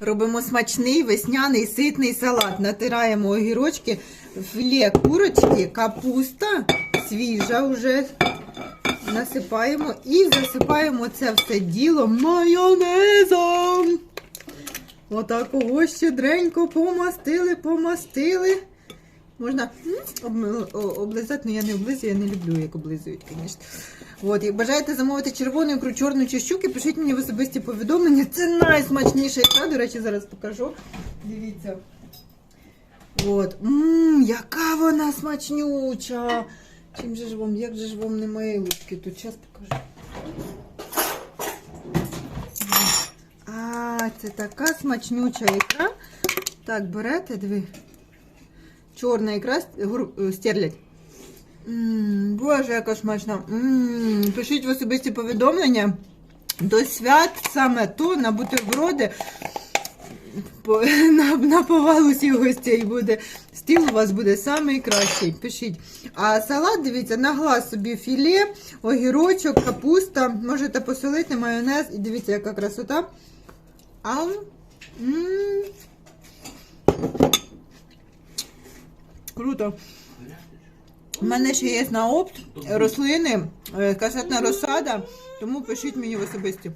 Робимо смачний весняний ситний салат. Натираємо огірочки, філе курочки, капуста свіжа вже. Насипаємо і засипаємо це все діло майонезом. Отакого щедренько помастили, помастили. Можна о- облизати, але я не облизую, я не люблю, як облизують, звісно. От, як бажаєте замовити червону ікру, чорну чи щуки, пишіть мені в особисті повідомлення. Це найсмачніша ікра. До речі, зараз покажу. Дивіться. От. Мм, яка вона смачнюча. Чим же ж вам, як же ж вам немає лупки? Тут час покажу. А, це така смачнюча ікра. Так, берете, диви. Чорна ікра гур- стерлядь. М, Боже, яка смачна. М, Пишіть в особисті повідомлення. До свят саме то на бутерброди. По- На, на повал усіх гостей буде. Стіл у вас буде найкращий. Пишіть. А салат, дивіться, на глаз собі філе, огірочок, капуста. Можете посолити майонез. І дивіться, яка красота. Ам. М. Круто. У мене ще є на опт рослини, е, касетна розсада, тому пишіть мені в особисті.